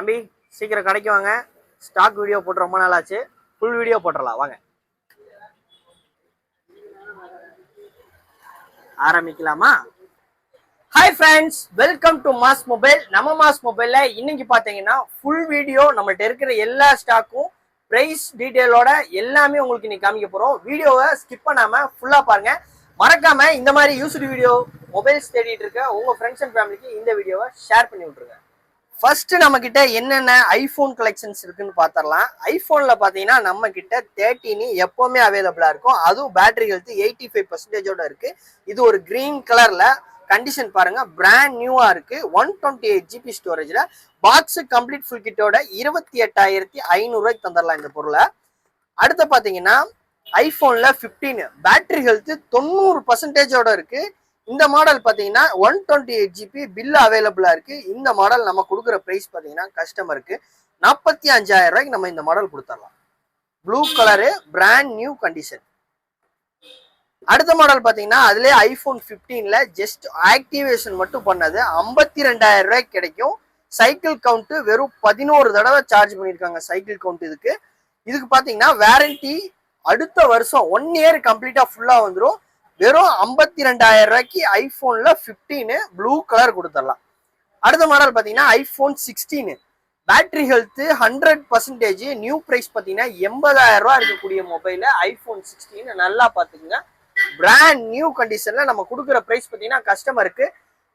தம்பி சீக்கிரம் கடைக்கு வாங்க. ஸ்டாக் வீடியோ போட்டு ரொம்ப நாள் ஆச்சு ஃபுல் வீடியோ போட்டுடலாம் வாங்க. ஆரம்பிக்கலாமா? Hi friends welcome to mass mobile நம்ம மாஸ் மொபைலில் இன்னைக்கு பார்த்தீங்கன்னா ஃபுல் வீடியோ நம்மள்ட்ட இருக்கிற எல்லா ஸ்டாக்கும் ப்ரைஸ் டீட்டெயிலோட எல்லாமே உங்களுக்கு இன்னைக்கு காமிக்க போகிறோம் வீடியோவை ஸ்கிப் பண்ணாமல் ஃபுல்லாக பாருங்க. மறக்காமல் இந்த மாதிரி யூஸ்டு வீடியோ மொபைல்ஸ் தேடிட்டு இருக்க உங்க ஃப்ரெண்ட்ஸ் அண்ட் ஃபேமிலிக்கு இந்த வீடியோவை ஷேர் பண்ணி விட்ருங்க ஃபர்ஸ்ட் நம்ம கிட்ட என்னென்ன ஐபோன் கலெக்ஷன்ஸ் இருக்குன்னு பார்த்தரலாம் ஐபோன்ல பாத்தீங்கன்னா நம்ம கிட்ட தேர்ட்டின் எப்பவுமே அவைலபிளா இருக்கும். அதுவும் பேட்டரி ஹெல்த் எயிட்டி ஃபைவ் பர்சன்டேஜோட இருக்கு. இது ஒரு கிரீன் கலர்ல கண்டிஷன் பாருங்க பிராண்ட் நியூவா இருக்கு. ஒன் டுவெண்ட்டி எயிட் ஜிபி ஸ்டோரேஜ்ல பாக்ஸ் கம்ப்ளீட் ஃபுல் கிட்டோட இருபத்தி எட்டாயிரத்தி ஐநூறுரூவாய்க்கு தந்துடலாம் இந்த பொருளை. அடுத்து பாத்தீங்கன்னா ஐபோன்ல 15 பேட்டரி ஹெல்த் தொண்ணூறு பர்சன்டேஜோட இருக்கு. இந்த மாடல் பார்த்தீங்கன்னா one twenty eight GB bill அவைலபிளாக இருக்கு. இந்த மாடல் நம்ம கொடுக்குற ப்ரைஸ் பார்த்தீங்கன்னா கஸ்டமருக்கு நாற்பத்தி அஞ்சாயிரம் ரூபாய்க்கு நம்ம இந்த மாடல் கொடுத்துடலாம். Blue colour brand new condition அடுத்த மாடல் பார்த்தீங்கன்னா அதுலேயே ஐஃபோன் ஃபிஃப்டீனில் ஜஸ்ட் ஆக்டிவேஷன் மட்டும் பண்ணது ஐம்பத்தி ரெண்டாயிரம் ரூபாய்க்கு கிடைக்கும். சைக்கிள் கவுண்ட்டு வெறும் பதினோரு தடவை சார்ஜ் பண்ணியிருக்காங்க சைக்கிள் கவுண்ட் இதுக்கு. இதுக்கு பார்த்தீங்கன்னா வேரண்டி அடுத்த வருஷம் ஒன் இயர் கம்ப்ளீட்டாக ஃபுல்லாக வந்துடும் வெறும் ஐம்பத்தி ரெண்டாயிரம் ரூபாய்க்கு ஐஃபோன்ல 15 ப்ளூ கலர் கொடுத்துடலாம். அடுத்த மாடல் பார்த்தீங்கன்னா iPhone sixteen battery health hundred percentage new price பார்த்தீங்கன்னா எண்பதாயிரம் ரூபா இருக்கக்கூடிய மொபைல ஐஃபோன் சிக்ஸ்டீன் நல்லா பார்த்துக்குங்க. பிராண்ட் நியூ கண்டிஷன்ல நம்ம கொடுக்குற ப்ரைஸ் பார்த்தீங்கன்னா கஸ்டமருக்கு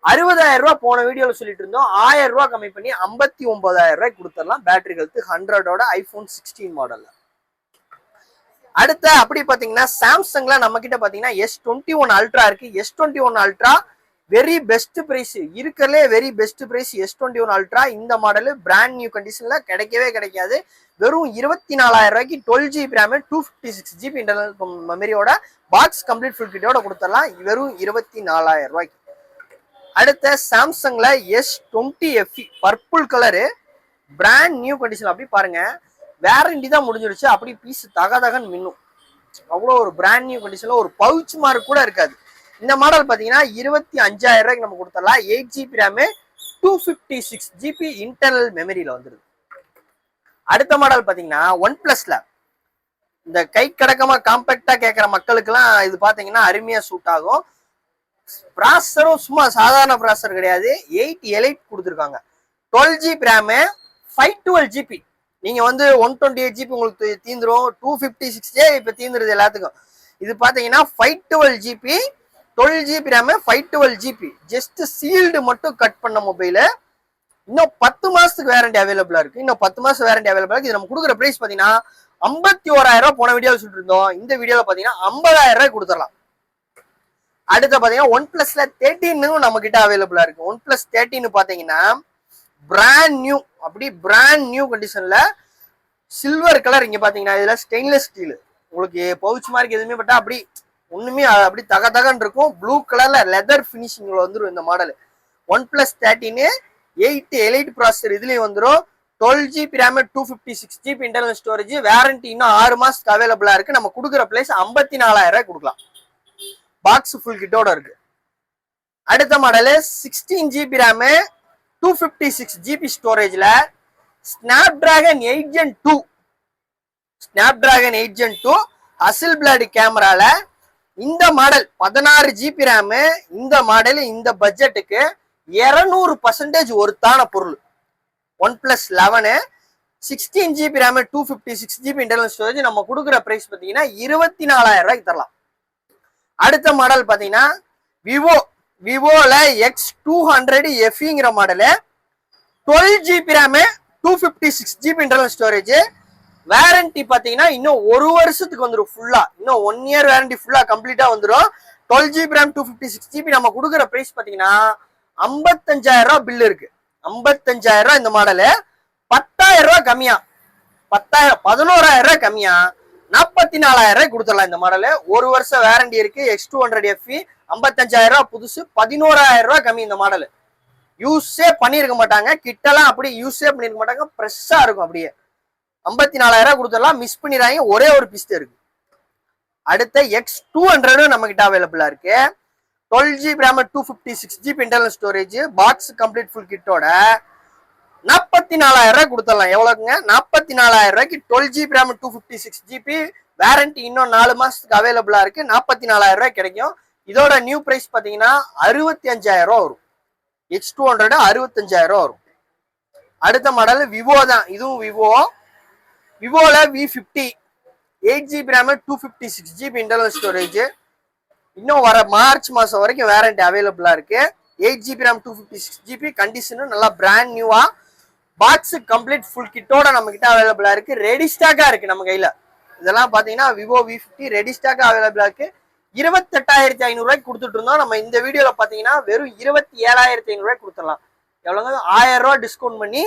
அறுபதாயிரம் ரூபா போன வீடியோவில் சொல்லிட்டு இருந்தோம். ஆயிரம் ரூபா கம்மி பண்ணி ஐம்பத்தி ஒன்பதாயிரம் ரூபாய் கொடுத்துடலாம். பேட்டரி ஹெல்த் ஹண்ட்ரடோட ஐஃபோன் சிக்ஸ்டீன் மாடலில் அடுத்த அப்படி பாத்தீங்கன்னா சாம்சங்ல நம்ம கிட்ட பாத்தீங்கன்னா எஸ் டுவெண்ட்டி ஒன் அல்ட்ரா இருக்கு. S twenty one ultra very best price இருக்கறதுலே very best price S twenty one ultra இந்த மாடல் பிராண்ட் நியூ கண்டிஷன்ல கிடைக்கவே கிடைக்காது. வெறும் இருபத்தி நாலாயிரம் ரூபாய்க்கு twelve GB RAM two fifty six GB internal மெமரியோட box complete full கிட்டோட கொடுத்துடலாம். வெறும் இருபத்தி நாலாயிரம் ரூபாய்க்கு. அடுத்த சாம்சங்ல S twenty F E purple colour brand new condition அப்படி பாருங்க. வேரண்டி தான் முடிஞ்சிருச்சு அப்படி பீஸ் தக தகன் மின்னும். அவ்வளோ ஒரு பிராண்ட் நியூ கண்டிஷன்ல ஒரு பவுச் மார்க் கூட இருக்காது. இந்த மாடல் பார்த்தீங்கன்னா இருபத்தி அஞ்சாயிரம் ரூபாய்க்கு நம்ம கொடுத்துடலாம். Eight GB RAM two fifty six GB internal மெமரியில் வந்துருது. அடுத்த மாடல் பார்த்தீங்கன்னா ஒன் பிளஸ்ல இந்த கை கடக்கமா காம்பேக்டா கேட்குற மக்களுக்கெல்லாம் இது பார்த்தீங்கன்னா அருமையா சூட் ஆகும். ப்ராசரும் சும்மா சாதாரண ப்ராசர் கிடையாது. எயிட் எலைட் கொடுத்துருக்காங்க. Twelve GB RAM five twelve GB நீங்க வந்து ஒன் டுவெண்ட்டி எயிட் ஜிபி உங்களுக்கு தீந்துரும். டூ ஃபிஃப்டி சிக்ஸ்டே இப்போ தீந்துருது எல்லாத்துக்கும். இது பார்த்தீங்கன்னா five twelve GB twelve GB RAM five twelve GB just sealed மட்டும் கட் பண்ண மொபைலு இன்னும் பத்து மாசத்துக்கு வேரண்டி அவைலபிளா இருக்கு. இன்னும் பத்து மாசம் வேரண்டி அவைலபிளா இருக்கு. இது நம்ம கொடுக்குற பிரைஸ் பாத்தீங்கன்னா ஐம்பத்தி ஓராயிரம் ரூபாய் போன வீடியோவில் சொல்லிட்டு இருந்தோம் இந்த வீடியோல பாத்தீங்கன்னா ஐம்பதாயிரம் ரூபாய் கொடுத்துடலாம். அடுத்து பாத்தீங்கன்னா ஒன் பிளஸ்ல தேர்ட்டின்னு நம்ம கிட்ட அவைலபிளா இருக்கு. ஒன் பிளஸ் தேர்ட்டின்னு பாத்தீங்கன்னா பிராண்ட் நியூ அப்படி பிராண்ட் நியூ கண்டிஷன்ல சில்வர் கலர் இங்க பாத்தீங்கன்னா இதுல ஸ்டெயின்லெஸ் ஸ்டீல் உங்களுக்கு பவுச் மாதிரி எதுவுமே பட்டா அப்படி ஒண்ணுமே அப்படி தக தகன்னு இருக்கும். ப்ளூ கலர்ல லெதர் ஃபினிஷிங்ல வந்துடும் இந்த மாடல் ஒன் பிளஸ் தேர்ட்டின்னு எயிட் எலைட் ப்ராசர் இதுலயும் வந்துடும் twelve GB RAM two fifty six GB internal storage warranty இன்னும் ஆறு மாசத்துக்கு அவைலபிளா இருக்கு. நம்ம கொடுக்குற பிளேஸ் ஐம்பத்தி நாலாயிரம் ரூபாய் கொடுக்கலாம். பாக்ஸ் ஃபுல் கிட்டோட இருக்கு. அடுத்த model sixteen GB RAM two fifty six GB ஸ்டோரேஜ்ல Snapdragon eight gen two Snapdragon eight gen two Hasselblad கேமரால இந்த மாடல் பதினாறு ஜிபி ரேமு இந்த மாடல் இந்த பட்ஜெட்டுக்கு இருநூறு பர்சன்டேஜ் ஒருத்தான பொருள். One plus eleven sixteen GB RAM two fifty six GB internal storage நம்ம கொடுக்குற ப்ரைஸ் பார்த்தீங்கன்னா இருபத்தி நாலாயிரம் ரூபாய்க்கு தரலாம். அடுத்த மாடல் பார்த்தீங்கன்னா விவோ விவோல X two hundred எஃப்இங்கிற model twelve GB RAM two fifty six GB internal storage warranty பார்த்தீங்கன்னா இன்னும் ஒரு வருஷத்துக்கு வந்துடும் ஃபுல்லா இன்னும் ஒன் இயர் வேரண்டி ஃபுல்லா கம்ப்ளீட்டா வந்துடும் twelve GB RAM two fifty six GB நம்ம கொடுக்குற ப்ரைஸ் பார்த்தீங்கன்னா ஐம்பத்தஞ்சாயிரம் ரூபா பில் இருக்கு. ஐம்பத்தஞ்சாயிரம் ரூபா இந்த மாடலு பத்தாயிரம் ரூபா கம்மியா. பத்தாயிரம் பதினோராயிரம் ரூபா கம்மியா. நாற்பத்தி நாலாயிரம் ரூபாய் கொடுத்துடலாம் இந்த மாடலு ஒரு வருஷம் வேரண்டி இருக்கு. எக்ஸ் டூ ஹண்ட்ரட் எஃப்இ ஐம்பத்தஞ்சாயிரம் ரூபாய் புதுசு பதினோராயிரம் ரூபாய் கம்மி இந்த மாடலு யூஸே பண்ணியிருக்க மாட்டாங்க. கிட்டலாம் அப்படி யூஸே பண்ணியிருக்க மாட்டாங்க. ஃப்ரெஷ்ஷாக இருக்கும் அப்படியே. ஐம்பத்தி நாலாயிரம் ரூபாய் கொடுத்துடலாம். மிஸ் பண்ணிடுறாங்க ஒரே ஒரு பிஸ்ட் இருக்கு. அடுத்த எக்ஸ் டூ ஹண்ட்ரடும் நம்ம கிட்ட அவைலபிளா இருக்கு. Twelve GB RAM two fifty six GB internal storage box complete full கிட்டோட நாற்பத்தி நாலாயிரம் ரூபாய் கொடுத்துடலாம். எவ்வளோக்குங்க நாற்பத்தி நாலாயிரம் ரூபாய்க்கு twelve GB RAM two fifty six GB warranty இன்னும் நாலு மாசத்துக்கு அவைலபிளா இருக்கு. நாற்பத்தி நாலாயிரம் ரூபாய் கிடைக்கும். இதோட நியூ பிரைஸ் பார்த்தீங்கன்னா அறுபத்தி அஞ்சாயிரம் ரூபா வரும். எக்ஸ் டூ ஹண்ட்ரட் அறுபத்தஞ்சாயிரம் ரூபா வரும். அடுத்த மாடல் விவோ தான். இதுவும் Vivo. விவோல V fifty eight GB RAM two fifty six GB internal storage இன்னும் வர மார்ச் மாதம் வரைக்கும் வேரண்டி அவைலபிளாக இருக்கு. Eight GB RAM two fifty six GB கண்டிஷனும் நல்லா பிராண்ட் நியூவா பாக்ஸ் கம்ப்ளீட் ஃபுல் கிட்டோட நம்ம கிட்ட அவைலபிளா இருக்கு. ரெடி ஸ்டாக்கா இருக்கு நம்ம கையில. இதெல்லாம் பாத்தீங்கன்னா விவோ வி ஃபிஃப்டி ரெடி ஸ்டாக்கா அவைலபிளா இருக்கு. இருபத்தெட்டாயிரத்தி ஐநூறு ரூபாய்க்கு கொடுத்துட்டு இருந்தோம் நம்ம இந்த வீடியோல பாத்தீங்கன்னா வெறும் இருபத்தி ஏழாயிரத்தி ஐநூறு கொடுத்துடலாம். எவ்வளோங்க ஆயிரம் ரூபாய் டிஸ்கவுண்ட் பண்ணி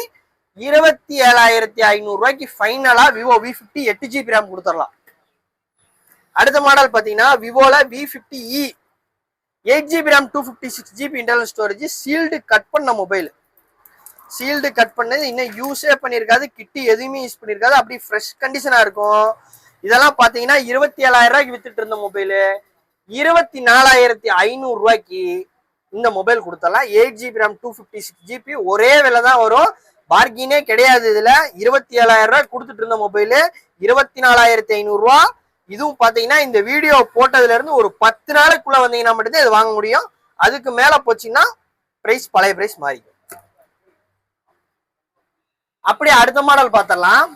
இருபத்தி ஏழாயிரத்தி ஐநூறுரூவாய்க்கு ஃபைனலாக ஃபைனலா விவோ வி ஃபிஃப்டி எட்டு ஜிபி ரேம் கொடுத்துடலாம். அடுத்த மாடல் பாத்தீங்கன்னா விவோல V fifty E eight GB RAM two fifty six GB internal storage sealed cut பண்ண மொபைல் சீல்டு கட் பண்ணது இன்னும் யூஸே பண்ணியிருக்காது கிட்டி எதுவுமே யூஸ் பண்ணியிருக்காது அப்படி ஃப்ரெஷ் கண்டிஷனாக இருக்கும். இதெல்லாம் பார்த்தீங்கன்னா இருபத்தி ஏழாயிரம் ரூபாய்க்கு வித்துட்டு இருந்த மொபைலு இருபத்தி நாலாயிரத்தி ஐநூறு ரூபாய்க்கு இந்த mobile கொடுத்தலாம். Eight GB RAM two fifty six GB ஒரே விலை தான் வரும். பார்கினே கிடையாது இதுல. இருபத்தி ஏழாயிரம் ரூபாய் கொடுத்துட்டு இருந்த மொபைலு இருபத்தி நாலாயிரத்தி ஐநூறுரூவா இதுவும் பார்த்தீங்கன்னா இந்த வீடியோ போட்டதுல இருந்து ஒரு பத்து நாளுக்குள்ள வந்தீங்கன்னா மட்டும்தான் இது வாங்க முடியும். அதுக்கு மேல போச்சுன்னா பிரைஸ் பழைய பிரைஸ் மாறிக்கும் அப்படியே அடுத்த மாடல் பார்த்தலாம்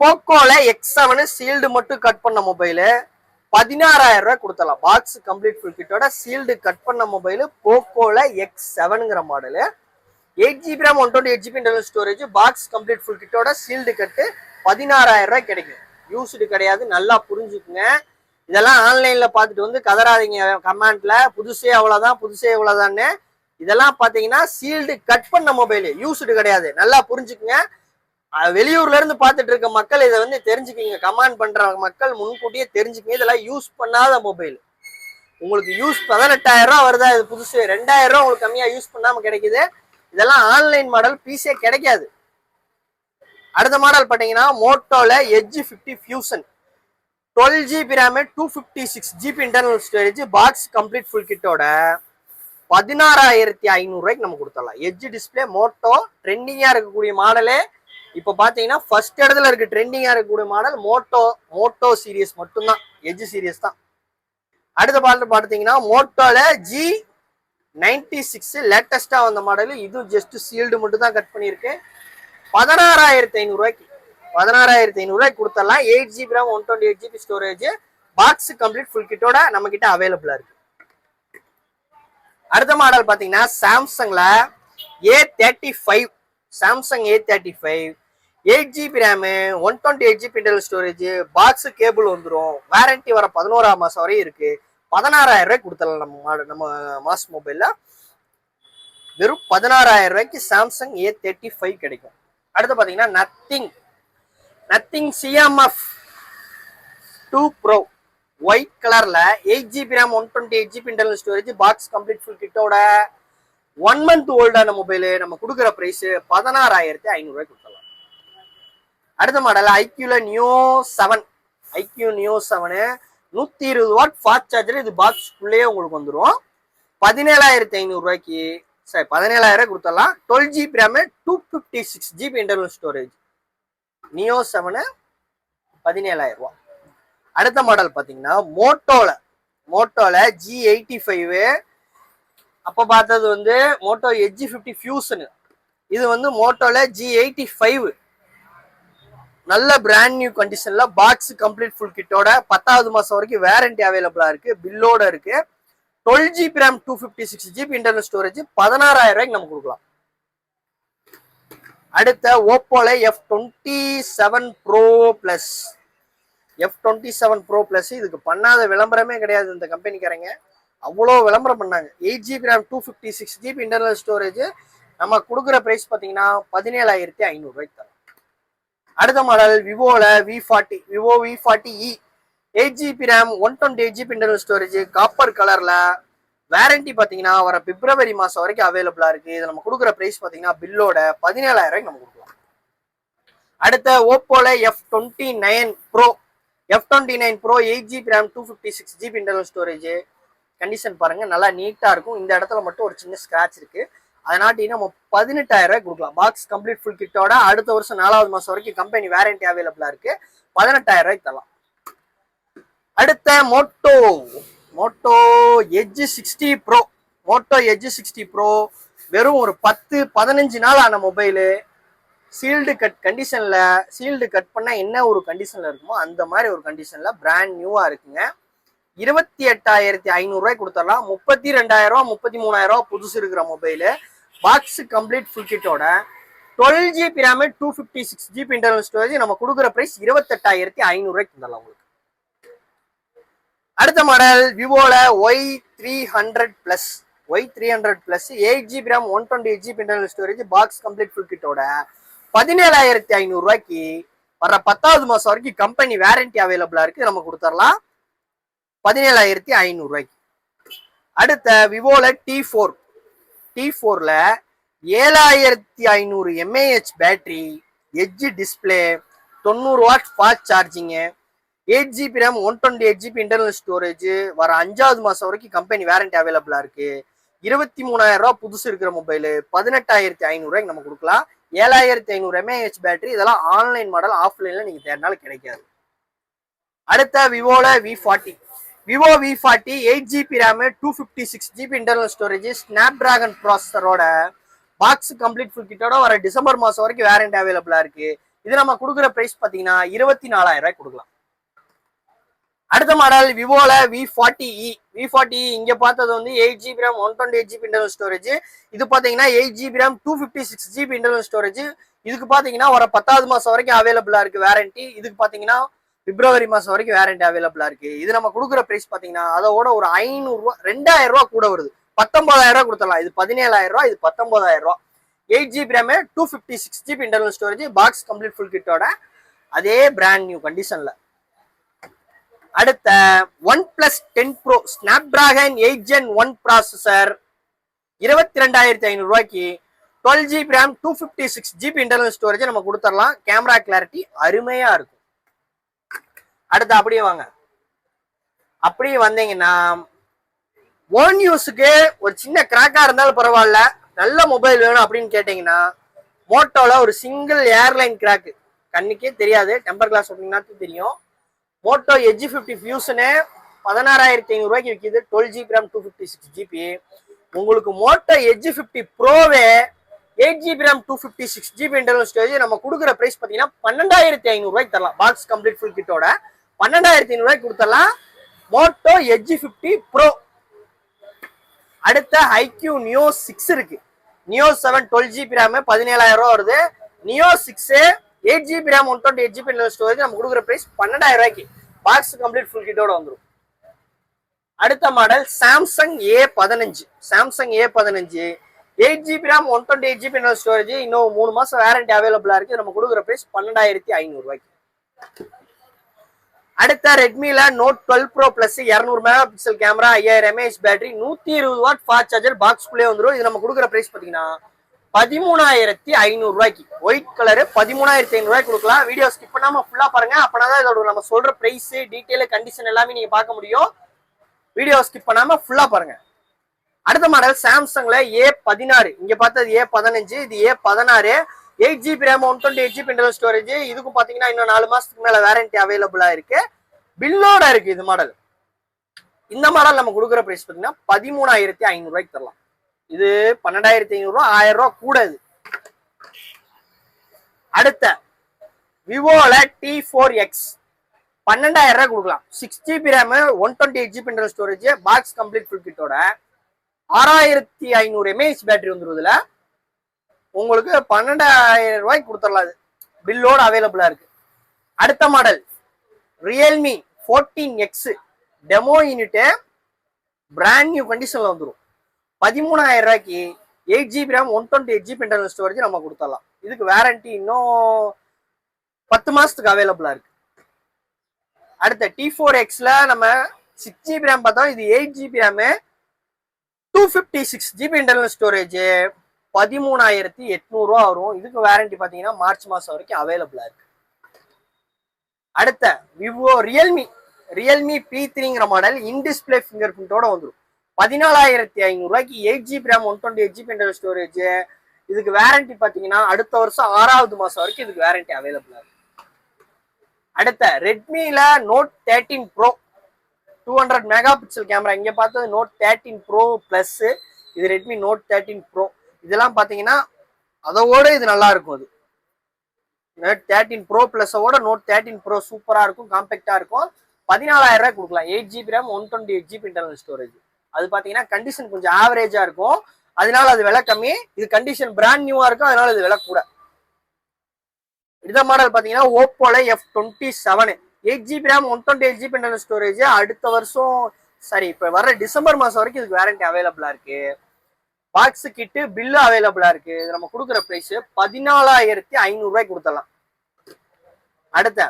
போக்கோல எக்ஸ் செவனு சீல்டு மட்டும் கட் பண்ண மொபைலு பதினாறாயிரம் ரூபாய் கொடுத்தலாம் பாக்ஸ் கம்ப்ளீட் ஃபுல் கிட்டோட சீல்டு கட் பண்ண மொபைலு போக்கோல X செவனுங்கிற model eight GB RAM one twenty eight GB internal storage box complete full கிட்டோட sealed cut பதினாறாயிரம் ரூபாய் கிடைக்கும். யூஸ்டு கிடையாது நல்லா புரிஞ்சுக்குங்க. இதெல்லாம் ஆன்லைன்ல பார்த்துட்டு வந்து கதறாதீங்க. கமெண்ட்ல புதுசே அவ்வளோதான் புதுசே இவ்வளவுதான்னு. இதெல்லாம் பார்த்தீங்கன்னா சீல்டு கட் பண்ண மொபைல் யூஸ்டு கிடையாது. நல்லா புரிஞ்சுக்குங்க. வெளியூர்ல இருந்து பார்த்துட்டு இருக்க மக்கள் இதை வந்து தெரிஞ்சுக்கிங்க கமெண்ட் பண்ற மக்கள் முன்கூட்டியே தெரிஞ்சுக்கிங்க இதெல்லாம் யூஸ் பண்ணாத மொபைல் உங்களுக்கு யூஸ் பதினெட்டாயிரம் ரூபா வருதா? இது புதுசு. ரெண்டாயிரம் ரூபா உங்களுக்கு கம்மியா யூஸ் பண்ணாம கிடைக்குது. இதெல்லாம் ஆன்லைன் மாடல் பீஸே கிடைக்காது. அடுத்த மாடல் பார்த்தீங்கன்னா மோட்டோல edge fifty fusion twelve GB RAM two fifty six GB internal storage box complete full கிட்டோட பதினாறாயிரத்தி ஐநூறுரூவாய்க்கு நம்ம கொடுத்துடலாம். எஜ்ஜி டிஸ்பிளே மோட்டோ ட்ரெண்டிங்காக இருக்கக்கூடிய மாடலே இப்போ பார்த்தீங்கன்னா ஃபர்ஸ்ட் இடத்துல இருக்கு ட்ரெண்டிங்காக இருக்கக்கூடிய மாடல் மோட்டோ மோட்டோ சீரியஸ் மட்டும்தான் எட்ஜ் சீரியஸ் தான். அடுத்த பாட்டு பார்த்தீங்கன்னா மோட்டோல ஜி நைன்டி சிக்ஸ் லேட்டஸ்டா வந்த மாடல் இது ஜஸ்ட் சீல்டு மட்டும் தான் கட் பண்ணியிருக்கு. பதினாறாயிரத்தி ஐநூறுரூவாய்க்கு பதினாறாயிரத்தி ஐநூறுரூவாய்க்கு கொடுத்துடலாம். Eight GB RAM one twenty eight GB storage box complete full கிட்டோட நம்ம கிட்ட அவைலபிளா இருக்கு. அடுத்த மாடல் பாத்தீங்கன்னா சாம்சங்ல A thirty five Samsung A thirty five eight GB RAM one twenty eight GB internal storage box cable வந்துடும் வாரண்டி வர பதினோராம் மாதம் வரையும் இருக்கு. பதினாறாயிரம் ரூபாய் கொடுத்துடலாம் நம்ம மாடல் நம்ம மாஸ் மொபைலில் வெறும் பதினாறாயிரம் ரூபாய்க்கு சாம்சங் ஏ தேர்ட்டி ஃபைவ் கிடைக்கும். அடுத்து பார்த்தீங்கன்னா nothing nothing CMF two pro white கலரில் eight GB RAM one twenty eight GB internal storage box complete full கிட்டோட one month ஓல்டான மொபைலு நம்ம கொடுக்குற ப்ரைஸு பதினாறாயிரத்தி ஐநூறுரூவாய்க்கு கொடுத்துடலாம். அடுத்த model ஐக்யூல Neo seven. IQOO Neo seven. நூற்றி இருபது வாட் ஃபாஸ்ட் சார்ஜர் இது பாக்ஸ்க்குள்ளேயே உங்களுக்கு வந்துடும் பதினேழாயிரத்தி ஐநூறுரூவாய்க்கு சரி பதினேழாயிரம் கொடுத்துடலாம். Twelve GB RAM two fifty six GB internal storage Neo seven பதினேழாயிரம் ரூபா அடுத்த மாடல் பார்த்தீங்கன்னா மோட்டோல. மோட்டோல ஜி எயிட்டி ஃபைவ் அப்போ பார்த்தது வந்து மோட்டோ எஜ்ஜி ஃபிஃப்டி ஃபியூசனு இது வந்து மோட்டோல ஜி எயிட்டி ஃபைவ் நல்ல பிராண்ட் நியூ கண்டிஷன்ல பாக்ஸ் கம்ப்ளீட் ஃபுல் கிட்டோட பத்தாவது மாசம் வரைக்கும் வேரண்டி அவைலபிளா இருக்கு பில்லோட இருக்கு. Twelve GB RAM two fifty six GB internal storage பதினாறாயிரம் ரூபாய்க்கு நம்ம கொடுக்கலாம். அடுத்த ஓப்போல F twenty seven pro plus F twenty seven pro plus இதுக்கு பண்ணாத விளம்பரமே கிடையாது இந்த கம்பெனிக்காரங்க அவ்வளோ விளம்பரம் பண்ணாங்க. Eight GB RAM two fifty six GB internal storage நம்ம கொடுக்குற ப்ரைஸ் பார்த்தீங்கன்னா பதினேழாயிரத்தி ஐநூறுரூவாய்க்கு தரோம். அடுத்த model விவோல V forty Vivo V forty E eight GB RAM one twenty eight GB internal storage copper கலர்ல வேரண்டி பார்த்தீங்கன்னா வர பிப்ரவரி மாதம் வரைக்கும் அவைலபிளா இருக்கு. இது நம்ம கொடுக்குற ப்ரைஸ் பார்த்தீங்கன்னா பில்லோட பதினேழாயிரம் ரூபாய்க்கு நம்ம கொடுக்கலாம். அடுத்த ஓப்போல F twenty nine pro F twenty nine pro eight GB RAM two fifty six GB internal storage condition பாருங்க நல்லா நீட்டா இருக்கும். இந்த இடத்துல மட்டும் ஒரு சின்ன ஸ்கிராச் அதை அதனாட்டி நம்ம பதினெட்டாயிரம் ரூபாய் கொடுக்கலாம். பாக்ஸ் கம்ப்ளீட் ஃபுல் கிட்டோட அடுத்த வருஷம் நாலாவது மாசம் வரைக்கும் கம்பெனி வேரண்டி அவைலபிளா இருக்கு. பதினெட்டாயிரம் ரூபாய்க்கு தரலாம். அடுத்த Moto Moto edge sixty pro Moto edge sixty pro வெறும் ஒரு பத்து பதினஞ்சு நாள் ஆன மொபைலு சீல்டு கட் கண்டிஷன்ல சீல்டு கட் பண்ணா என்ன ஒரு கண்டிஷன்ல இருக்குமோ அந்த மாதிரி ஒரு கண்டிஷன்ல பிராண்ட் நியூவா இருக்குங்க. இருபத்தி எட்டாயிரத்தி ஐநூறுரூவாய் கொடுத்துடலாம். முப்பத்தி ரெண்டாயிரம் ரூபா முப்பத்தி மூணாயிரம் ரூபா புதுசு இருக்கிற mobile box complete full கிட்டோட twelve GB RAM two fifty six GB internal storage நம்ம கொடுக்குற ப்ரைஸ் இருபத்தெட்டாயிரத்தி ஐநூறுரூவாய்க்கு தந்துடலாம் உங்களுக்கு. அடுத்த model விவோல Y three hundred plus Y three hundred plus eight GB RAM one twenty eight GB internal storage box complete full கிட்டோட பதினேழாயிரத்தி ஐநூறுரூவாய்க்கு வர பத்தாவது மாதம் வரைக்கும் கம்பெனி வேரண்டி அவைலபிளாக இருக்குது நம்ம கொடுத்துடலாம் பதினேழாயிரத்தி ஐநூறுரூவாய்க்கு அடுத்த விவோல டி ஃபோர் டி ஃபோர்ல ஏழாயிரத்தி ஐநூறு எம்ஏஹெச் பேட்டரி எட்ஜ் டிஸ்பிளே தொண்ணூறு watt fast charging eight GB RAM one twenty eight GB internal storage வர அஞ்சாவது மாதம் வரைக்கும் கம்பெனி வேரண்டி அவைலபிளாக இருக்கு. இருபத்தி மூணாயிரம் ரூபா புதுசு இருக்கிற மொபைல் பதினெட்டாயிரத்தி ஐநூறுரூவாய்க்கு நம்ம கொடுக்கலாம். ஏழாயிரத்தி ஐநூறு எம்ஏஹெச் பேட்டரி இதெல்லாம் ஆன்லைன் மாடல் ஆஃப்லைனில் நீங்கள் தேடினாலும் கிடைக்காது. அடுத்த விவோல V forty Vivo V forty eight GB RAM two fifty six GB internal storage Snapdragon ப்ராசஸரோட box complete full கிட்டோட வர டிசம்பர் மாதம் வரைக்கும் வேரண்ட் அவைலபிளாக இருக்கு. இது நம்ம கொடுக்குற ப்ரைஸ் பார்த்தீங்கன்னா இருபத்தி நாலாயிரம் ரூபாய் கொடுக்கலாம். அடுத்த model விவோல V forty E V forty இங்க பார்த்தது வந்து eight GB RAM one twenty eight GB internal storage இது பார்த்தீங்கன்னா eight GB RAM two fifty six GB internal storage இதுக்கு பார்த்தீங்கன்னா வர பத்தாவது மாதம் வரைக்கும் அவைலபிளாக இருக்கு வேரண்டி இதுக்கு பார்த்தீங்கன்னா பிப்ரவரி மாசம் வரைக்கும் வேரண்டி அவைலபிளா இருக்கு. இது நம்ம கொடுக்குற பிரைஸ் பாத்தீங்கன்னா அதோட ஒரு ஐநூறு ரூபா ரெண்டாயிரம் ரூபா கூட வருது. பத்தொன்பதாயிரம் ரூபா கொடுத்துடலாம். இது பதினேழாயிரம் ரூபா இது பத்தொன்பதாயிரம் ரூபா. Eight GB rami two fifty six GB internal storage box complete full கிட்டோட அதே பிராண்ட் நியூ கண்டிஷன்ல அடுத்த OnePlus ten pro Snapdragon eight gen one processor இருபத்தி ரெண்டாயிரத்தி ஐநூறு ரூபாய்க்கு twelve GB RAM two fifty six GB internal storage நம்ம கொடுத்துடலாம். Camera clarity அருமையா இருக்கும். அடுத்து அப்படியே வாங்க. அப்படியே வந்தீங்கன்னா ஓன் யூஸுக்கு ஒரு சின்ன கிராக்காக இருந்தாலும் பரவாயில்ல. நல்ல மொபைல் வேணும் அப்படின்னு கேட்டிங்கன்னா மோட்டோவில் ஒரு சிங்கிள் ஏர்லைன் கிராக்கு கண்ணுக்கே தெரியாது. டெம்பர் கிளாஸ் அப்படின்னா தெரியும். மோட்டோ எஜ்ஜி ஃபிஃப்டி ஃபியூஷனு பதினாறாயிரத்தி ஐநூறுரூவாய்க்கு விற்கிது twelve GB RAM two fifty six GB உங்களுக்கு Moto எஜ்ஜி fifty ப்ரோவே eight GB RAM two fifty six GB internal storage நம்ம கொடுக்குற ப்ரைஸ் பார்த்தீங்கன்னா பன்னெண்டாயிரத்தி ஐநூறுரூவாய்க்கு தரலாம். பாக்ஸ் கம்ப்ளீட் ஃபுல் கிட்டோட பன்னெண்டாயிரத்தி ஐநூறுரூவாய்க்கு கொடுத்துடலாம் மோட்டோ எஜ்ஜி ஃபிஃப்டி ப்ரோ அடுத்த ஐக்யூ நியோ சிக்ஸ் இருக்கு. Neo seven twelve GB RAM பதினேழாயிரம் ரூபா வருது. Neo six eight GB RAM one twenty eight GB storage நம்ம கொடுக்குற பிரைஸ் பன்னெண்டாயிரம் ரூபாய்க்கு. பாக்ஸ் கம்ப்ளீட் ஃபுல் கிட்டோட வந்துடும் அடுத்த மாடல் சாம்சங் ஏ பதினஞ்சு. சாம்சங் ஏ பதினஞ்சு. Eight GB RAM one twenty eight GB storage இன்னும் மூணு மாசம் வேரண்டி அவைலபிளா இருக்கு. நம்ம கொடுக்குற பிரைஸ் பன்னெண்டாயிரத்தி ஐநூறு ரூபாய்க்கு. அடுத்த ரெட்மில நோட் டுவெல் ப்ரோ பிளஸ் இரநூறு மெகா பிக்சல் கேமரா ஐயாயிரம் எம்ஏஹெச் பேட்டரி நூத்தி இருபது வாட் ஃபாஸ்ட் சார்ஜர் பாக்ஸ்குள்ளே வந்துடும் இது நம்ம கொடுக்குற பிரைஸ் பாத்தீங்கன்னா பதிமூணாயிரத்தி ஐநூறு ரூபாய்க்கு. ஒயிட் கலரு பதிமூணாயிரத்தி ஐநூறுரூவாய்க்கு கொடுக்கலாம். வீடியோ ஸ்கிப் பண்ணாம ஃபுல்லா பாருங்க. அப்பதான் இதோட நம்ம சொல்ற பிரைஸ் டீட்டெயில் கண்டிஷன் எல்லாமே நீங்க பார்க்க முடியும். வீடியோ ஸ்கிப் பண்ணாம ஃபுல்லா பாருங்க. அடுத்த மாடல் சாம்சங்ல ஏ பதினாறு. இங்க பார்த்தது ஏ பதினஞ்சு இது ஏ பதினாறு. Eight GB RAM one twenty eight GB internal storage இதுக்கும் பாத்தீங்கன்னா இன்னும் நாலு மாசத்துக்கு மேல வேரண்டி அவைலபிளா இருக்கு. பில்லோட இருக்கு இது மாடல் இந்த மாடல் நம்ம கொடுக்குற பிரைஸ் பாத்தீங்கன்னா பதிமூணாயிரத்தி ஐநூறு ரூபாய்க்கு தரலாம். இது பன்னெண்டாயிரத்தி ஐநூறு ஆயிரம் ரூபா கூடாது அடுத்த விவோல டி ஃபோர் எக்ஸ் பன்னெண்டாயிரம் ரூபாய் கொடுக்கலாம். Six GB RAM one twenty eight GB internal storage box complete full கிட்டோட ஆறாயிரத்தி ஐநூறு எம்ஏஹெச் பேட்டரி வந்துருவதுல உங்களுக்கு பன்னெண்டாயிரம் ரூபாய்க்கு கொடுத்துடலாம் அது. பில்லோடு அவைலபிளா இருக்கு. அடுத்த model Realme fourteen X demo unit brand new கண்டிஷனில் வந்துடும் பதிமூணாயிரம் ரூபாய்க்கு eight GB RAM one twenty eight GB internal storage நம்ம கொடுத்துடலாம். இதுக்கு வேரண்டி இன்னும் பத்து மாதத்துக்கு அவைலபிளாக இருக்கு. அடுத்த டி ஃபோர் எக்ஸில் நம்ம சிக்ஸ் ஜிபி ரேம் பார்த்தோம். இது eight GB RAM two fifty six GB internal storage பதிமூணாயிரத்தி எட்நூறுவா வரும். இதுக்கு வாரண்டி பார்த்தீங்கன்னா மார்ச் மாதம் வரைக்கும் அவைலபிளாக இருக்கு. அடுத்த விவோ ரியல்மி ரியல்மி பி த்ரீங்கிற மாடல் இன்டிஸ்பிளே ஃபிங்கர் பிரிண்டோட வந்துடும் பதினாலாயிரத்தி ஐநூறுரூவாய்க்கு eight GB RAM one twenty eight GB inter storage இதுக்கு வாரண்டி பார்த்தீங்கன்னா அடுத்த வருஷம் ஆறாவது மாதம் வரைக்கும் இதுக்கு வாரண்டி அவைலபிளாக இருக்கு. அடுத்த ரெட்மியில் note thirteen pro two hundred mega pixel camera இங்கே பார்த்தது நோட் தேர்ட்டீன் ப்ரோ ப்ளஸ்ஸு இது ரெட்மி நோட் தேர்ட்டீன் ப்ரோ இதெல்லாம் பார்த்தீங்கன்னா அதோட இது நல்லா இருக்கும் அது நோட் தேர்ட்டின் ப்ரோ ப்ளஸோட நோட் தேர்ட்டின் ப்ரோ சூப்பராக இருக்கும் காம்பேக்டாக இருக்கும். பதினாலாயிரம் ரூபாய் கொடுக்கலாம். Eight GB RAM one twenty eight GB internal storage அது பார்த்தீங்கன்னா கண்டிஷன் கொஞ்சம் ஆவரேஜாக இருக்கும். அதனால அது விலை கம்மி. இது கண்டிஷன் பிராண்ட் நியூவாக இருக்கும் அதனால இது விலை கூட. இந்த மாடல் பார்த்தீங்கன்னா ஓப்போல F twenty seven eight GB RAM one twenty eight GB internal storage அடுத்த வருஷம் சரி இப்போ வர டிசம்பர் மாதம் வரைக்கும் இதுக்கு வேரண்டி அவைலபிளாக இருக்குது பாக்ஸ் கிட்டு பில்லு அவைலபிளா இருக்கு. இது நம்ம கொடுக்குற பிரைஸ் பதினாலாயிரத்தி ஐநூறு ரூபாய்க்கு அடுத்த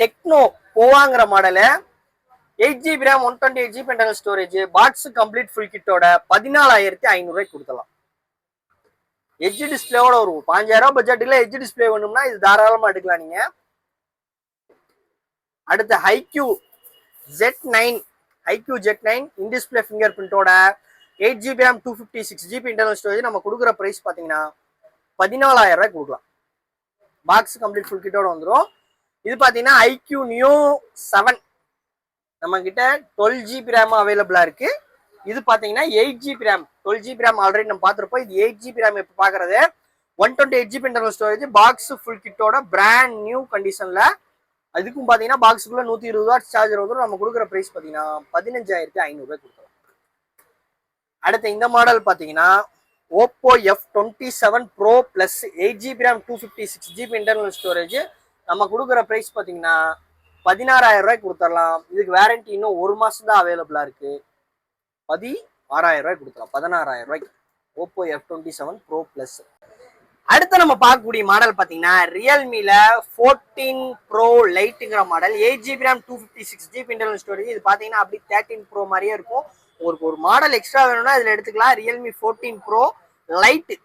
Tecno போவாங்கிற model eight GB RAM one twenty eight GB internal storage box complete full கிட்டோட பதினாலாயிரத்தி ஐநூறு ரூபாய்க்கு கொடுத்துடலாம். டிஸ்பிளேவோட ஒரு பாஞ்சாயிரம் ரூபாய் பட்ஜெட்டுல எட்ஜ் டிஸ்பிளே வேணும்னா இது தாராளமா எடுக்கலாம் நீங்க. அடுத்து iQOO Z nine iQOO Z nine in display finger பிரிண்டோட eight GB RAM two fifty six GB internal storage நம்ம கொடுக்குற ப்ரைஸ் பார்த்தீங்கன்னா பதினாலாயிரம் ரூபாய் கொடுக்கலாம். பாக்ஸ் கம்ப்ளீட் ஃபுல் கிட்டோட வந்துடும் இது பார்த்தீங்கன்னா ஐக்யூ நியூ செவன் நம்ம கிட்ட டுவெல் ஜிபி ரேம் அவைலபிளாக இருக்கு. இது பார்த்தீங்கன்னா eight GB RAM twelve GB RAM already நம்ம பார்த்துருப்போம். இது எயிட் ஜிபி ரேம் இப்போ பார்க்கறது? One twenty eight GB internal storage box full கிட்டோட brand new கண்டிஷனில் அதுக்கும் பார்த்தீங்கன்னா பாக்ஸுக்குள்ள நூற்றி இருபது ரூபா சார்ஜர் வந்துடும் நம்ம கொடுக்குற ப்ரைஸ் பார்த்தீங்கன்னா பதினஞ்சாயிரத்தி ஐநூறுரூவா கொடுக்கலாம். அடுத்து இந்த மாடல் பார்த்தீங்கன்னா Oppo F twenty seven pro plus eight GB RAM two fifty six GB internal storage நம்ம கொடுக்குற ப்ரைஸ் பார்த்தீங்கன்னா பதினாறாயிரம் ரூபாய்க்கு கொடுத்துடலாம். இதுக்கு வேரண்டி இன்னும் ஒரு மாதம் தான் அவைலபிளாக இருக்கு. பதி ஆறாயிரம் ரூபாய்க்கு கொடுத்துடலாம். பதினாறாயிரம் ரூபாய்க்கு. Oppo F twenty seven pro plus அடுத்து நம்ம பார்க்கக்கூடிய மாடல் பார்த்தீங்கன்னா ரியல்மியில் fourteen bro லைட்டுங்கிற model eight GB RAM two fifty six GB internal storage இது பார்த்தீங்கன்னா அப்படி தேர்ட்டின் ப்ரோ மாதிரியே இருக்கும். உங்களுக்கு ஒரு மாடல் எக்ஸ்ட்ரா வேணும்னா இதில் எடுத்துக்கலாம். Realme fourteen pro lite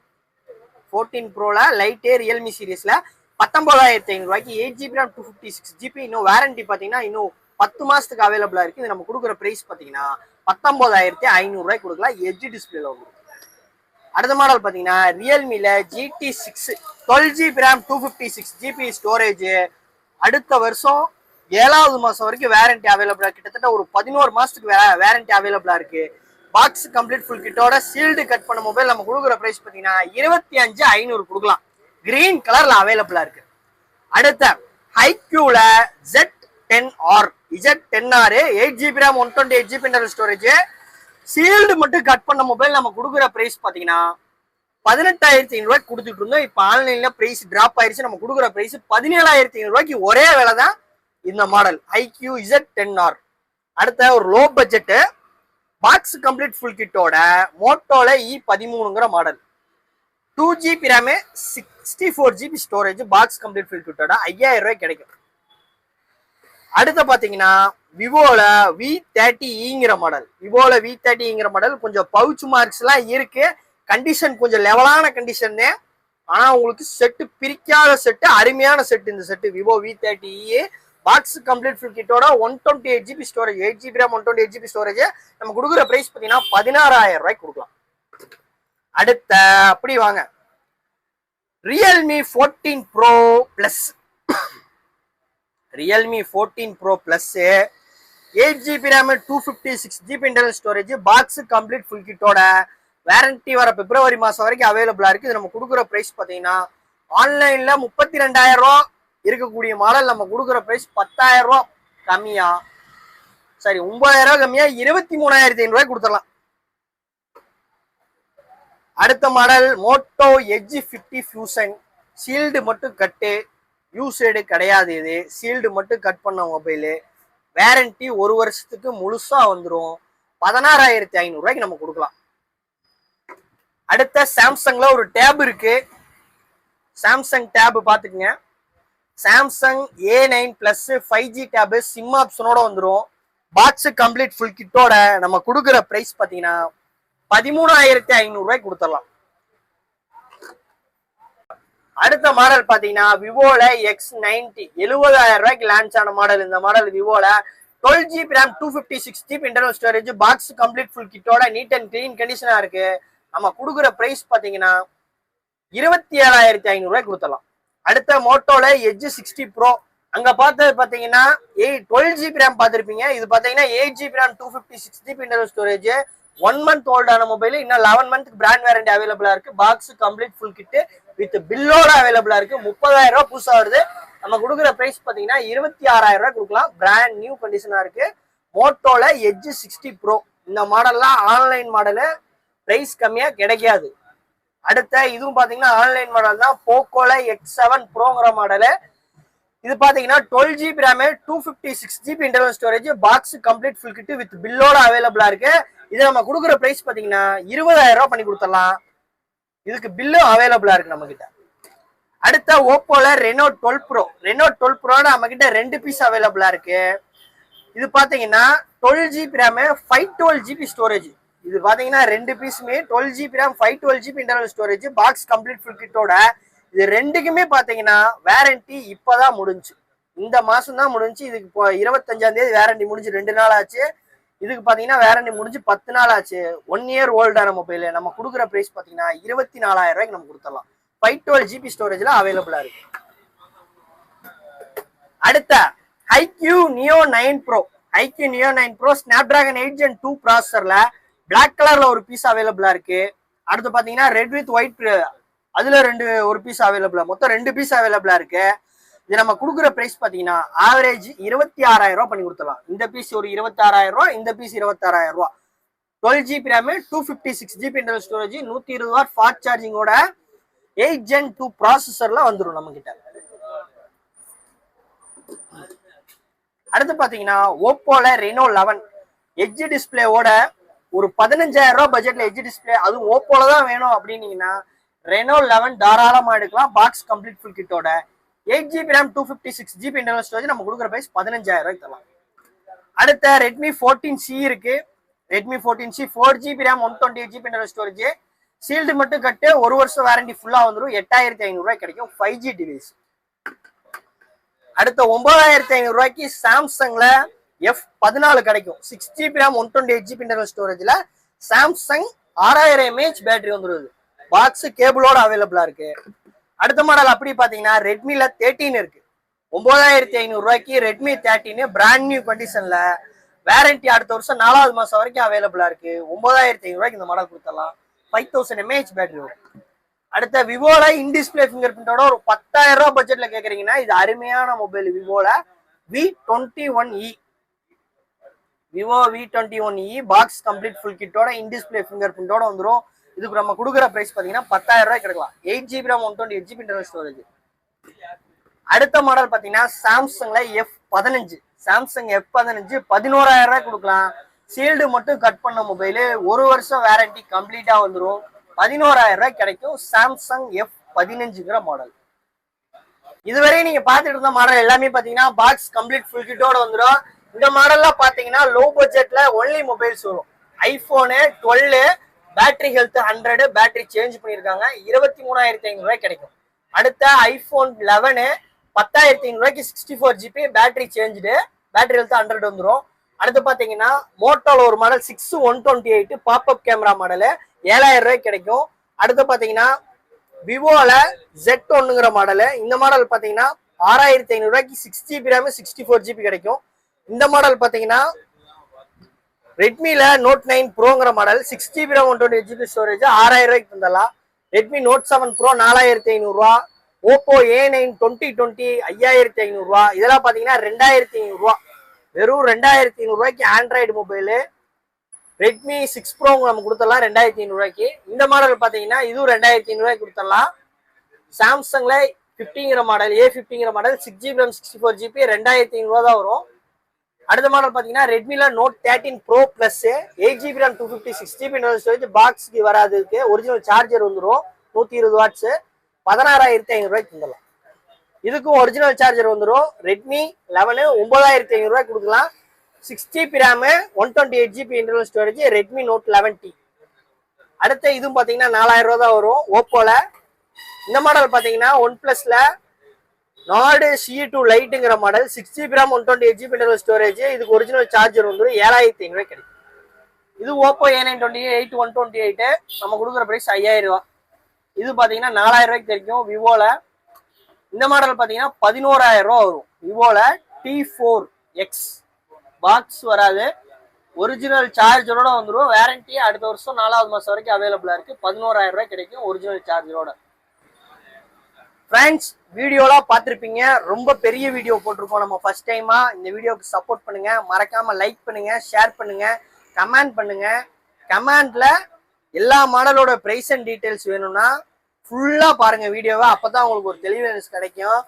fourteen ப்ரோவில் லைட்டே ரியல்மி சீரீஸில் பத்தொன்பதாயிரத்தி ஐநூறுவாய்க்கு eight GB RAM two fifty six GB இன்னும் வாரண்டி பார்த்தீங்கன்னா இன்னும் பத்து மாதத்துக்கு அவைலபிளாக இருக்குது இது நம்ம கொடுக்குற ப்ரைஸ் பார்த்தீங்கன்னா பத்தொன்பதாயிரத்தி ஐநூறுரூவாய்க்கு கொடுக்கலாம். எட்ஜ் டிஸ்பிளேல உங்களுக்கு. அடுத்த மாடல் பார்த்தீங்கன்னா ரியல்மியில் GT six twelve GB RAM two fifty six GB storage அடுத்த வருஷம் ஏழாவது மாதம் வரைக்கும் வேரண்டி அவைலபிளா கிட்டத்தட்ட ஒரு பதினோரு மாசத்துக்கு வேரண்டி அவைலபிளா இருக்கு. பாக்ஸ் கம்ப்ளீட் ஃபுல் கிட்டோட சீல்டு கட் பண்ண மொபைல் நம்ம கொடுக்குற பிரைஸ் பார்த்தீங்கன்னா இருபத்தி அஞ்சு ஐநூறு கொடுக்கலாம். கிரீன் கலர்ல அவைலபிளா இருக்கு. அடுத்த ஹைக்யூல Z ten R Z ten R eight GB RAM one twenty eight GB internal storage sealed மட்டும் கட் பண்ண மொபைல் நம்ம கொடுக்குற பிரைஸ் பார்த்தீங்கன்னா பதினெட்டாயிரத்தி ஐநூறுரூவாய்க்கு கொடுத்துட்டு இருந்தோம். இப்போ ஆன்லைனில் பிரைஸ் டிராப் ஆயிருச்சு. நம்ம கொடுக்குற பிரைஸ் பதினேழாயிரத்தி ஐநூறுவாய்க்கு ஒரே விலை தான் இந்த model iQOO Z ten R அடுத்த ஒரு low budget box complete full கிட்டோட மோட்டோல E பதிமூணுங்கிற model two GB RAM sixty four GB storage box complete full கிட்டோட ஐயாயிரம் ரூபாய் கிடைக்கும். அடுத்து பார்த்தீங்கன்னா விவோல வி தேர்ட்டி இங்கிற மாடல் விவோல வி தேர்ட்டிங்கிற மாடல் கொஞ்சம் பவுச் மார்க்ஸ் எல்லாம் இருக்கு. கண்டிஷன் கொஞ்சம் லெவலான கண்டிஷன் ஆனா உங்களுக்கு செட்டு பிரிக்காத செட்டு அருமையான செட்டு இந்த set Vivo V thirty box complete full கிட்டோட one twenty eight GB storage eight GB RAM one twenty eight GB storage நம்ம கொடுக்குற ப்ரைஸ் பார்த்தீங்கன்னா பதினாறாயிரம் ரூபாய்க்கு கொடுக்கலாம். அடுத்த அப்படி வாங்க. Realme fourteen pro plus Realme fourteen pro plus eight GB RAM two fifty six GB internal storage box complete full கிட்டோட warranty வர பிப்ரவரி மாதம் வரைக்கும் அவைலபிளாக இருக்குது இது நம்ம கொடுக்குற ப்ரைஸ் பார்த்தீங்கன்னா ஆன்லைனில் முப்பத்தி ரெண்டாயிரம் ரூபா இருக்கக்கூடிய மாடல் நம்ம கொடுக்குற ப்ரைஸ் பத்தாயிரம் ரூபா கம்மியா? சரி ஒன்பதாயிரம் ரூபா கம்மியா? இருபத்தி மூணாயிரத்தி ஐநூறுபாய் கொடுத்துடலாம். அடுத்த model Moto edge fifty fusion sealed மட்டும் கட்டு யூசேடு கிடையாது இது. சீல்டு மட்டும் கட் பண்ண மொபைலு வேரண்டி ஒரு வருஷத்துக்கு முழுசா வந்துடும் பதினாறாயிரத்தி ஐநூறுரூவாய்க்கு நம்ம கொடுக்கலாம். அடுத்த சாம்சங்ல ஒரு டேப் இருக்கு. சாம்சங் டேப் பார்த்துக்குங்க. Samsung A nine plus five G tab SIM ஆப்ஷனோட வந்துடும் பாக்ஸ் கம்ப்ளீட் ஃபுல் கிட்டோட நம்ம கொடுக்குற ப்ரைஸ் பார்த்தீங்கன்னா பதிமூணாயிரத்தி ஐநூறுரூவாய்க்கு கொடுத்துடலாம் அடுத்த மாடல் பாத்தீங்கன்னா விவோல எக்ஸ் நைன்டி எழுபதாயிரம் ரூபாய்க்கு லான்ச் ஆன மாடல் இந்த model விவோல twelve GB RAM two fifty six GB internal storage box complete full கிட்டோட NEET and clean கண்டிஷனாக இருக்கு. நம்ம கொடுக்குற ப்ரைஸ் பாத்தீங்கன்னா இருபத்தி ஏழாயிரத்தி ஐநூறு கொடுத்துடலாம் அடுத்த மோட்டோல எஜ் சிக்ஸ்டி ப்ரோ அங்க பார்த்தது பாத்தீங்கன்னா எயிட் டுவெல் ஜிபி ரேம் பார்த்திருப்பீங்க. இது பாத்தீங்கன்னா eight GB RAM two fifty six GB internal storage one month ஓல்டான mobile இன்னும் லெவன் மந்த் பிராண்ட் வேரண்டி அவைலபிளா இருக்கு. Box complete full kit with பில்லோட அவைலபிளா இருக்கு. முப்பதாயிரம் ரூபாய் புதுசா வருது. நம்ம கொடுக்குற பிரைஸ் பாத்தீங்கன்னா இருபத்தி ஆறாயிரம் ரூபாய் கொடுக்கலாம். பிராண்ட் நியூ கண்டிஷனா இருக்கு. மோட்டோல எஜ் சிக்ஸ்டி ப்ரோ இந்த மாடல்லாம் ஆன்லைன் மாடலு பிரைஸ் கம்மியா கிடைக்காது. அடுத்த இதுவும் பாத்தீங்கன்னா ஆன்லைன் மாடல் தான். போக்கோல எக்ஸ் செவன் ப்ரோங்கிற மாடலு இது பாத்தீங்கன்னா twelve GB RAM two fifty six GB internal storage box complete full kit with பில்லோட அவைலபிளா இருக்கு. இது நம்ம கொடுக்குற பிரைஸ் பாத்தீங்கன்னா இருபதாயிரம் ரூபாய் பண்ணி கொடுத்துடலாம். இதுக்கு பில்லும் அவைலபிளா இருக்கு நம்ம கிட்ட அடுத்த ஓப்போல Reno twelve pro Reno twelve ப்ரோட நம்ம கிட்ட ரெண்டு பீஸ் அவைலபிளா இருக்கு. இது பாத்தீங்கன்னா twelve GB RAM five twelve GB storage இது பாத்தீங்கன்னா ரெண்டு பீஸுமே twelve GB RAM five twelve GB internal storage box complete full கிட்டோட இது ரெண்டுக்குமே பாத்தீங்கன்னா வேரண்டி இப்பதான் முடிஞ்சு. இந்த மாசம் தான் முடிஞ்சு. இதுக்கு இப்போ இருபத்தஞ்சாம் தேதி வேரண்டி முடிஞ்சு ரெண்டு நாள் ஆச்சு. இதுக்கு பாத்தீங்கன்னா வேரண்டி முடிஞ்சு பத்து நாள் ஆச்சு. ஒன் இயர் ஓல்டான மொபைல் நம்ம கொடுக்குற பிரைஸ் பாத்தீங்கன்னா இருபத்தி நாலாயிரம் ரூபாய்க்கு நம்ம கொடுத்துடலாம். ஃபைவ் டுவெல் ஜிபி ஸ்டோரேஜ்ல அவைலபிளா இருக்கு. அடுத்த iQOO neo nine pro iQOO neo nine pro Snapdragon eight gen two ப்ராசரில் black கலர்ல ஒரு பீஸ் அவைலபிளா இருக்கு. அடுத்து பாத்தீங்கன்னா ரெட் வித் ஒயிட் அதுல ரெண்டு ஒரு பீஸ் அவைலபிளா மொத்தம் ரெண்டு பீஸ் அவைலபிளா இருக்கு. இது நம்ம கொடுக்குற பிரைஸ் பாத்தீங்கன்னா ஆவரேஜ் இருபத்தி ஆறாயிரம் ரூபாய் பண்ணி கொடுத்துடலாம். இந்த பீஸ் ஒரு இருபத்தி ஆறாயிரம் ரூபாய் இந்த பீஸ் இருபத்தாறாயிரம் ரூபாய். Twelve GB RAM two fifty six GB internal storage நூத்தி இருபது வாட் ஃபாஸ்ட் சார்ஜிங்கோட எயிட் ஜென் டூ ப்ராசஸர்ல வந்துடும் நம்ம கிட்ட அடுத்து பாத்தீங்கன்னா ஓப்போல ரெனோ லெவன் எட்ஜ் டிஸ்பிளேவோட ஒரு பதினஞ்சாயிரம் ரூபாய் பட்ஜெட்ல எட்ஜ் டிஸ்பிளே அதுவும் ஓப்போல தான் வேணும் அப்படின்னீங்கன்னா ரெனோ லெவன் தாராளமா எடுக்கலாம். Box complete full கிட்டோட eight GB RAM two fifty six GB internal storage நம்ம கொடுக்குற பிரைஸ் பதினஞ்சாயிரம் ரூபாய்க்கு தரலாம். அடுத்த ரெட்மி ஃபோர்டீன் சி இருக்கு. Redmi fourteen C four GB RAM one twenty eight GB internal storage sealed மட்டும் கட்டு ஒரு வருஷம் வாரண்டி ஃபுல்லா வந்துடும் எட்டாயிரத்தி ஐநூறு ரூபாய் கிடைக்கும் ஃபைவ் ஜி டிவைஸ் அடுத்த ஒன்பதாயிரத்தி ஐநூறு ரூபாய்க்கு சாம்சங்ல எஃப் பதினாலு கிடைக்கும். Six GB RAM one twenty eight GB internal ஸ்டோரேஜ்ல Samsung ஆறாயிரம் எம்ஏஹெச் பேட்டரி வந்துருது. பாக்ஸ் கேபிளோட அவைலபிளா இருக்கு. அடுத்த மாடல் அப்படி பாத்தீங்கன்னா ரெட்மில தேர்ட்டின் இருக்கு. ஒன்பதாயிரத்தி ஐநூறு ரூபாய்க்கு ரெட்மி தேர்ட்டின் பிராண்ட் நியூ கண்டிஷன்ல வேரண்டி அடுத்த வருஷம் நாலாவது மாசம் வரைக்கும் அவைலபிளா இருக்கு. ஒன்பதாயிரத்தி ஐநூறு ரூபாய்க்கு இந்த மாடல் கொடுத்துடலாம். ஃபைவ் தௌசண்ட் எம்ஏஹெச் பேட்டரி வரும் அடுத்த விவோல இன்டிஸ்பிளே ஃபிங்கர் பிரிண்டோட ஒரு பத்தாயிரம் ரூபாய் பட்ஜெட்ல கேக்குறீங்கன்னா இது அருமையான mobile விவோல V twenty one E Vivo V twenty one E box complete full கிட்டோட in display finger பிரிண்டோட வந்துடும் இதுக்கு நம்ம கொடுக்குற ப்ரைஸ் பார்த்தீங்கன்னா பத்தாயிரம் ரூபாய் கிடைக்கலாம் eight GB RAM one twenty eight GB internal storage அடுத்த மாடல் பார்த்தீங்கன்னா சாம்சங்ல எஃப் பதினஞ்சு. சாம்சங் எஃப் பதினஞ்சு பதினோராயிரம் ரூபாய் கொடுக்கலாம். சீல்டு மட்டும் கட் பண்ண மொபைலு ஒரு வருஷம் வேரண்டி கம்ப்ளீட்டா வந்துடும் பதினோராயிரம் ரூபாய் கிடைக்கும் சாம்சங் எஃப் பதினஞ்சுங்கிற மாடல் இதுவரை நீங்க பாத்துட்டு இருந்த மாடல் எல்லாமே பாத்தீங்கன்னா பாக்ஸ் கம்ப்ளீட் ஃபுல் கிட்டோட வந்துடும் இந்த மாடல்லாம் பாத்தீங்கன்னா லோ பட்ஜெட்ல ஒன்லி மொபைல்ஸ் வரும். IPhone twelve battery health hundred battery change பண்ணியிருக்காங்க. இருபத்தி மூணாயிரத்தி ஐநூறுரூவாய் கிடைக்கும். அடுத்த ஐபோன் லெவனு பத்தாயிரத்தி ஐநூறுரூவாய்க்கு sixty four GB battery changed battery health hundred வந்துடும் அடுத்து பார்த்தீங்கன்னா மோட்டோல ஒரு model six one twenty eight pop up camera model ஏழாயிரம் ரூபாய்க்கு கிடைக்கும். அடுத்து பார்த்தீங்கன்னா விவோல ஜெட் ஒன்னுங்கிற மாடலு இந்த மாடல் பார்த்தீங்கன்னா ஆறாயிரத்தி ஐநூறுரூவாய்க்கு six GB RAM sixty four GB கிடைக்கும். இந்த மாடல் பார்த்தீங்கன்னா ரெட்மியில் note nine ப்ரோங்கிற model six GB RAM one twenty GB storage ஆறாயிரம் ரூபாய்க்கு தந்தலாம் ரெட்மி நோட் செவன் ப்ரோ நாலாயிரத்தி ஐநூறுரூவா Oppo A nine twenty twenty ஐயாயிரத்தி ஐநூறுரூவா இதெல்லாம் பார்த்தீங்கன்னா ரெண்டாயிரத்தி ஐநூறுரூவா வெறும் ரெண்டாயிரத்தி ஐநூறுரூவாய்க்கு Android mobile Redmi six pro நம்ம கொடுத்துடலாம் ரெண்டாயிரத்தி ஐநூறுரூவாய்க்கு இந்த மாடல் பார்த்தீங்கன்னா இதுவும் ரெண்டாயிரத்தி ஐநூறுரூவாய்க்கு கொடுத்துடலாம். சாம்சங்ல ஃபிஃப்டிங்கிற model A ஃபிஃப்டிங்கிற model six GB RAM sixty four GB ரெண்டாயிரத்தி ஐநூறுரூவா தான் வரும். அடுத்த மாடல் பார்த்தீங்கன்னா ரெட்மில note thirteen pro plus eight GB RAM two fifty six GB storage பாக்ஸ்க்கு வராதுக்கு ஒரிஜினல் சார்ஜர் வந்துடும் நூற்றி இருபது வாட்ஸ் பதினாறாயிரத்தி ஐநூறுரூவாய்க்கு தந்துடலாம். இதுக்கும் ஒரிஜினல் சார்ஜர் வந்துடும் ரெட்மி லெவனு ஒன்பதாயிரத்தி ஐநூறுரூவாய்க்கு கொடுக்கலாம். Six GB RAM one twenty eight GB internal storage Redmi note eleven T அடுத்து இதுவும் பார்த்தீங்கன்னா நாலாயிரம் ரூபா தான் வரும். ஓப்போல இந்த மாடல் பார்த்தீங்கன்னா ஒன் ப்ளஸ்ல Nord C two லைட்டுங்கிற model six GB RAM one twenty eight GB internal storage இதுக்கு ஒரிஜினல் சார்ஜர் வந்து ஏழாயிரத்தி ஐநூறு கிடைக்கும். இது Oppo A nine twenty eight one twenty eight நம்ம கொடுக்குற பிரைஸ் ஐயாயிரம் ரூபா இது பார்த்தீங்கன்னா நாலாயிரம் ரூபாய்க்கு கிடைக்கும் விவோவில் இந்த மாடல் பார்த்தீங்கன்னா பதினோராயிரம் ரூபா வரும். விவோவில் டி ஃபோர் எக்ஸ் பாக்ஸ் வராது. ஒரிஜினல் சார்ஜரோட வந்துடும் வேரண்டி அடுத்த வருஷம் நாலாவது மாதம் வரைக்கும் அவைலபிளாக இருக்குது பதினோராயிரம் ரூபாய் கிடைக்கும். ஒரிஜினல் சார்ஜரோட ஃப்ரெண்ட்ஸ் வீடியோலாம் பார்த்துருப்பீங்க. ரொம்ப பெரிய வீடியோ போட்டிருக்கோம் நம்ம ஃபர்ஸ்ட் டைமாக இந்த வீடியோவுக்கு சப்போர்ட் பண்ணுங்கள் மறக்காமல் லைக் பண்ணுங்கள் ஷேர் பண்ணுங்கள் கமெண்ட் பண்ணுங்கள் கமெண்டில் எல்லா மாடலோட ப்ரைஸ் அண்ட் டீட்டெயில்ஸ் வேணும்னா ஃபுல்லாக பாருங்கள் வீடியோவை. அப்போ தான் உங்களுக்கு ஒரு தெளிவுனஸ் கிடைக்கும்.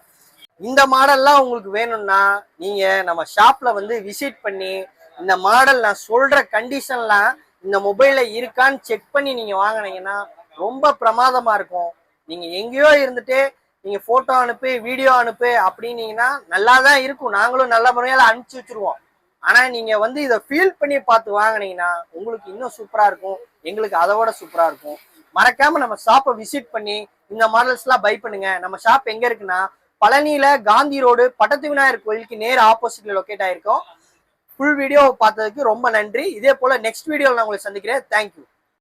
இந்த மாடல்லாம் உங்களுக்கு வேணும்னா நீங்கள் நம்ம ஷாப்பில் வந்து விசிட் பண்ணி இந்த மாடல் நான் சொல்கிற கண்டிஷன்லாம் இந்த மொபைலில் இருக்கான்னு செக் பண்ணி நீங்கள் வாங்கினீங்கன்னா ரொம்ப பிரமாதமாக இருக்கும். நீங்கள் எங்கேயோ இருந்துட்டு நீங்க போட்டோ அனுப்பு வீடியோ அனுப்பு அப்படின்னீங்கன்னா நல்லா தான் இருக்கும். நாங்களும் நல்ல முறையால அனுப்பிச்சு வச்சிருவோம். ஆனா நீங்க வந்து இதை ஃபீல் பண்ணி பார்த்து வாங்கினீங்கன்னா உங்களுக்கு இன்னும் சூப்பரா இருக்கும். எங்களுக்கு அதை விட சூப்பரா இருக்கும். மறக்காம நம்ம ஷாப்பை விசிட் பண்ணி இந்த மாடல்ஸ் எல்லாம் பை பண்ணுங்க. நம்ம ஷாப் எங்க இருக்குன்னா பழனியில காந்தி ரோடு பட்டத்து விநாயகர் கோயிலுக்கு நேர் ஆப்போசிட்ல லொக்கேட் ஆயிருக்கோம். ஃபுல் வீடியோ பார்த்ததுக்கு ரொம்ப நன்றி. இதே போல நெக்ஸ்ட் வீடியோவில் நான் உங்களை சந்திக்கிறேன். தேங்க்யூ